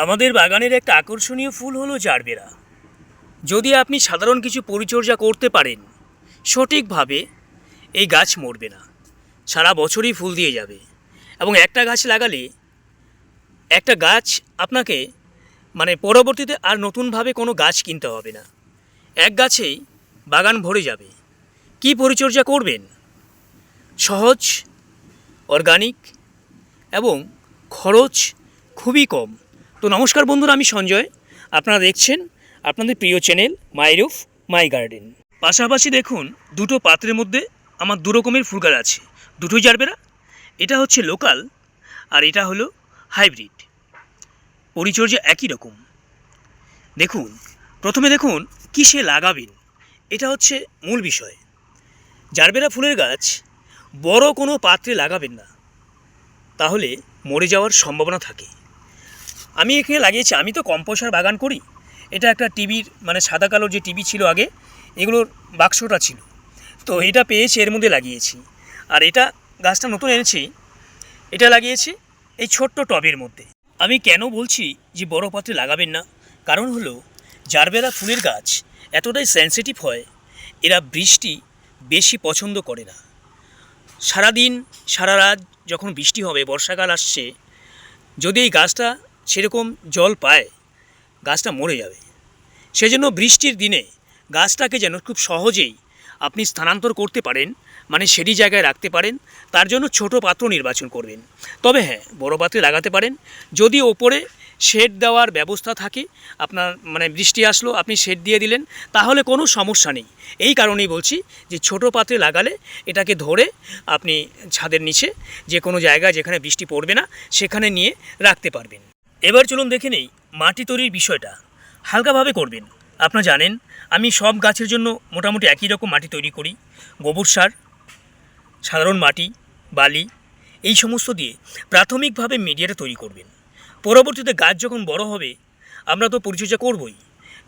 আমাদের বাগানের একটা আকর্ষণীয় ফুল হলো জারবেরা। যদি আপনি সাধারণ কিছু পরিচর্যা করতে পারেন, সঠিকভাবে এই গাছ মরবে না। সারা বছরই ফুল দিয়ে যাবে। এবং একটা গাছ লাগালে একটা গাছ আপনাকে মানে পরবর্তীতে আর নতুনভাবে কোনো গাছ কিনতে হবে না। এক গাছেই বাগান ভরে যাবে। কি পরিচর্যা করবেন? সহজ অর্গানিক এবং খরচ খুবই কম। তো নমস্কার বন্ধুরা, আমি সঞ্জয়। আপনারা দেখছেন আপনাদের প্রিয় channel my roof, my garden. পাশাপাশি দেখুন, দুটো পাত্রের মধ্যে আমার দু রকমের ফুল গাছ আছে। দুটোই জারবেরা। এটা হচ্ছে লোকাল আর এটা হলো হাইব্রিড। পরিচর্যা একই রকম। দেখুন, প্রথমে দেখুন কিসে লাগাবেন। এটা হচ্ছে মূল বিষয়। জারবেরা ফুলের গাছ বড় কোনো পাত্রে লাগাবেন না। তাহলে মরে যাওয়ার সম্ভাবনা থাকে। আমি এখানে লাগিয়েছি, আমি তো কম্পোসার বাগান করি। এটা একটা টিভির মানে সাদা কালোর যে টিভি ছিল আগে, এগুলোর বাক্সটা ছিল। তো এটা পেয়েছি, এর মধ্যে লাগিয়েছি। আর এটা গাছটা নতুন এনেছি, এটা লাগিয়েছি এই ছোট্ট টবের মধ্যে। আমি কেন বলছি যে বড় পাত্রে লাগাবেন না? কারণ হলো, জারবেরা ফুলের গাছ এতটাই সেন্সিটিভ হয়, এরা বৃষ্টি বেশি পছন্দ করে না। সারাদিন, সারা রাত যখন বৃষ্টি হবে, বর্ষাকাল আসছে, যদি এই গাছটা সেরকম জল পায়, গাছটা মরে যাবে। সেজন্য বৃষ্টির দিনে গাছটাকে যেন খুব সহজেই আপনি স্থানান্তর করতে পারেন মানে সেটি জায়গায় রাখতে পারেন, তার জন্য ছোট পাত্র নির্বাচন করবেন। তবে হ্যাঁ বড় পাত্রে লাগাতে পারেন। যদি ওপরে শেড দেওয়ার ব্যবস্থা থাকে, আপনার মানে বৃষ্টি আসলো, আপনি শেড দিয়ে দিলেন, তাহলে কোনো সমস্যা নেই। এই কারণেই বলছি যে ছোট পাত্রে লাগালে এটাকে ধরে আপনি ছাদের নিচে যে কোনো জায়গায় যেখানে বৃষ্টি পড়বে না, সেখানে নিয়ে রাখতে পারবেন। এবার চলুন দেখে নেই মাটি তৈরির বিষয়টা। হালকাভাবে করবেন। আপনারা জানেন, আমি সব গাছের জন্য মোটামুটি একই রকম মাটি তৈরি করি। গোবর সার, সাধারণ মাটি, বালি, এই সমস্ত দিয়ে প্রাথমিকভাবে মিডিয়াটা তৈরি করবেন। পরবর্তীতে গাছ যখন বড় হবে, আমরা তো পরিচর্যা করবই।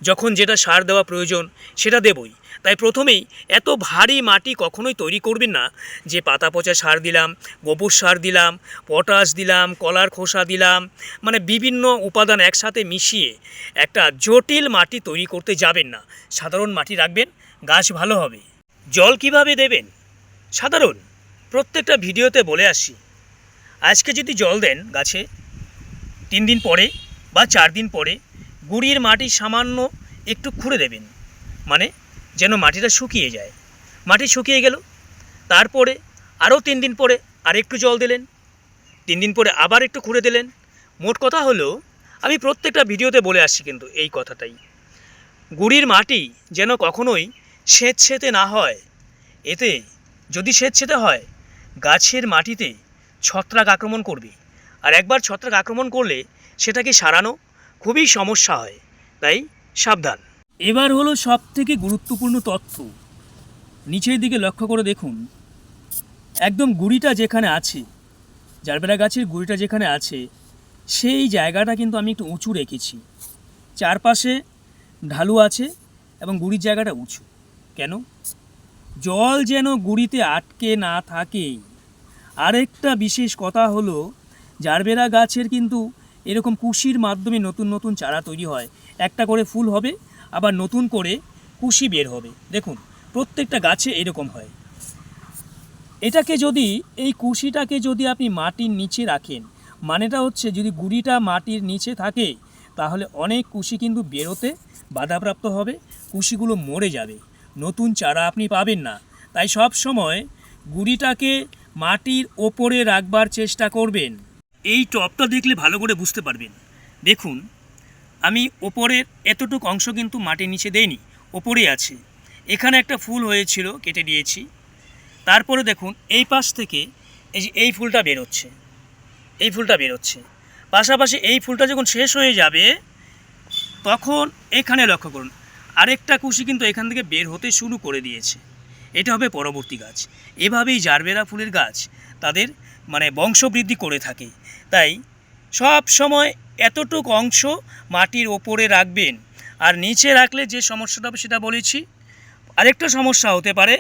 যখন যেটা সার দেওয়া প্রয়োজন সেটা দেবই। তাই প্রথমেই এত ভারী মাটি কখনোই তৈরি করবেন না যে পাতা পচা সার দিলাম, গোবর সার দিলাম, পটাশ দিলাম, কলার খোসা দিলাম মানে বিভিন্ন উপাদান একসাথে মিশিয়ে একটা জটিল মাটি তৈরি করতে যাবেন না। সাধারণ মাটি রাখবেন, গাছ ভালো হবে। জল কীভাবে দেবেন? সাধারণ। প্রত্যেকটা ভিডিওতে বলে আসি আজকে যদি জল দেন গাছে, তিন দিন পরে বা চার দিন পরে গুড়ির মাটি সামান্য একটু খুঁড়ে দেবেন। মানে যেন মাটিটা শুকিয়ে যায়। মাটি শুকিয়ে গেল। তারপরে আরও তিন দিন পরে আর একটু জল দিলেন। তিন দিন পরে আবার একটু খুঁড়ে দিলেন। মোট কথা হলো, আমি প্রত্যেকটা ভিডিওতে বলে আসছি কিন্তু এই কথাটাই। গুড়ির মাটি যেন কখনোই স্বেচ্ছেতে না হয়। এতে যদি স্বেচ্ছেতে হয়, গাছের মাটিতে ছত্রাক আক্রমণ করবে। আর একবার ছত্রাক আক্রমণ করলে সেটাকে সারানো খুবই সমস্যা হয়, তাই সাবধান। এবার হলো সব থেকে গুরুত্বপূর্ণ তথ্য। নিচের দিকে লক্ষ্য করে দেখুন। একদম গুড়িটা যেখানে আছে, জারবেরা গাছের গুড়িটা যেখানে আছে, সেই জায়গাটা কিন্তু আমি একটু উঁচু রেখেছি। চারপাশে ঢালু আছে এবং গুড়ির জায়গাটা উঁচু। কেন? জল যেন গুড়িতে আটকে না থাকে। আরেকটা বিশেষ কথা হলো, জারবেরা গাছের কিন্তু এরকম কুশির মাধ্যমে নতুন নতুন চারা তৈরি হয়। একটা করে ফুল হবে, আবার নতুন করে কুশি বের হবে। দেখুন, প্রত্যেকটা গাছে এরকম হয়। এটাকে যদি, এই কুশিটাকে যদি আপনি মাটির নিচে রাখেন, মানেটা হচ্ছে যদি গুড়িটা মাটির নিচে থাকে, তাহলে অনেক কুশি কিন্তু বেরোতে বাধাপ্রাপ্ত হবে, কুশিগুলো মরে যাবে। নতুন চারা আপনি পাবেন না। তাই সব সময় গুড়িটাকে মাটির ওপরে রাখবার চেষ্টা করবেন। এই টপটা দেখলে ভালো করে বুঝতে পারবেন। দেখুন, আমি ওপরের এতটুকু অংশ কিন্তু মাটির নিচে দেইনি, ওপরে আছে। এখানে একটা ফুল হয়েছিল, কেটে দিয়েছি। তারপরে দেখুন, এই পাশ থেকে এই যে এই ফুলটা বেরোচ্ছে, এই ফুলটা বেরোচ্ছে। পাশাপাশি এই ফুলটা যখন শেষ হয়ে যাবে, তখন এখানে লক্ষ্য করুন, আরেকটা কুশি কিন্তু এখান থেকে বের হতে শুরু করে দিয়েছে। এটা হবে পরবর্তী গাছ। এভাবেই জারবেরা ফুলের গাছ তাদের মানে বংশবৃদ্ধি করে থাকে। তাই সব সময় এতটুকু অংশ মাটির ওপরে রাখবেন আর নিচে রাখলে যে সমস্যাটা হবে সেটা বলেছি। আরেকটা সমস্যা হতে পারে,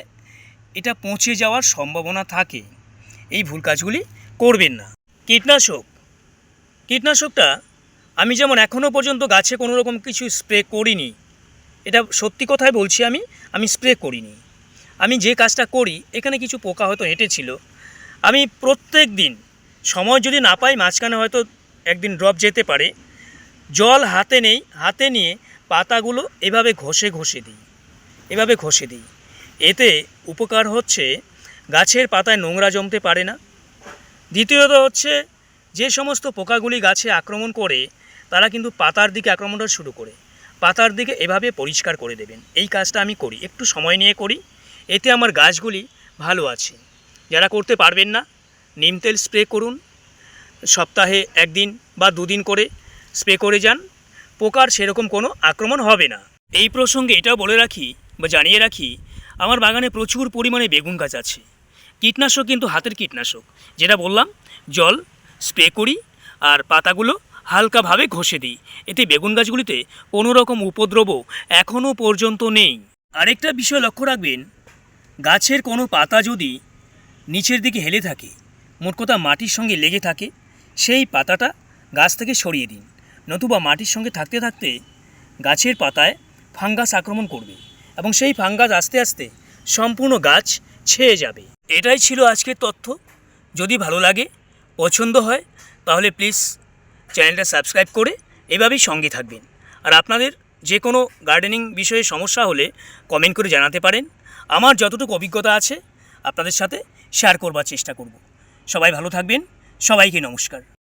এটা পচে যাওয়ার সম্ভাবনা থাকে। এই ভুল কাজগুলি করবেন না। কীটনাশক। কীটনাশকটা আমি যেমন এখনও পর্যন্ত গাছে কোনো রকম কিছু স্প্রে করিনি, এটা সত্যি কথাই বলছি আমি আমি স্প্রে করিনি। আমি যে কাজটা করি, এখানে কিছু পোকা হয়তো হেঁটেছিল। আমি প্রত্যেক দিন সময় যদি না পাই, মাঝখানে হয়তো একদিন ড্রপ যেতে পারে। জল হাতে নেই, হাতে নিয়ে পাতাগুলো এভাবে ঘষে ঘষে দিই, এভাবে ঘষে দিই। এতে উপকার হচ্ছে, গাছের পাতায় নোংরা জমতে পারে না। দ্বিতীয়ত হচ্ছে, যে সমস্ত পোকাগুলি গাছে আক্রমণ করে, তারা কিন্তু পাতার দিকে আক্রমণটা শুরু করে। পাতার দিকে এভাবে পরিষ্কার করে দেবেন। এই কাজটা আমি করি, একটু সময় নিয়ে করি। এতে আমার গাছগুলি ভালো আছে। যারা করতে পারবেন না নিম তেল স্প্রে করুন। সপ্তাহে একদিন বা দুদিন করে স্প্রে করে যান। পোকার সেরকম কোনো আক্রমণ হবে না। এই প্রসঙ্গে এটাও বলে রাখি বা জানিয়ে রাখি, আমার বাগানে প্রচুর পরিমাণে বেগুন গাছ আছে। কীটনাশক কিন্তু হাতের কীটনাশক। যেটা বললাম, জল স্প্রে করি আর পাতাগুলো হালকাভাবে ঘষে দিই। এতে বেগুন গাছগুলিতে কোনো রকম উপদ্রব এখনও পর্যন্ত নেই। আরেকটা বিষয় লক্ষ্য রাখবেন, গাছের কোনো পাতা যদি নিচের দিকে হেলে থাকে মোট কথা মাটির সঙ্গে লেগে থাকে, সেই পাতাটা গাছ থেকে সরিয়ে দিন। নতুবা মাটির সঙ্গে থাকতে থাকতে গাছের পাতায় ফাঙ্গাস আক্রমণ করবে এবং সেই ফাঙ্গাস আস্তে আস্তে সম্পূর্ণ গাছ ছেয়ে যাবে। এটাই ছিল আজকের তথ্য। যদি ভালো লাগে, পছন্দ হয়, তাহলে প্লিজ চ্যানেলটা সাবস্ক্রাইব করে এভাবেই সঙ্গে থাকবেন। আর আপনাদের যে কোনো গার্ডেনিং বিষয়ে সমস্যা হলে কমেন্ট করে জানাতে পারেন। আমার যতটুকু অভিজ্ঞতা আছে, আপনাদের সাথে শেয়ার করবার চেষ্টা করব। সবাই ভালো থাকবেন। সবাইকে নমস্কার।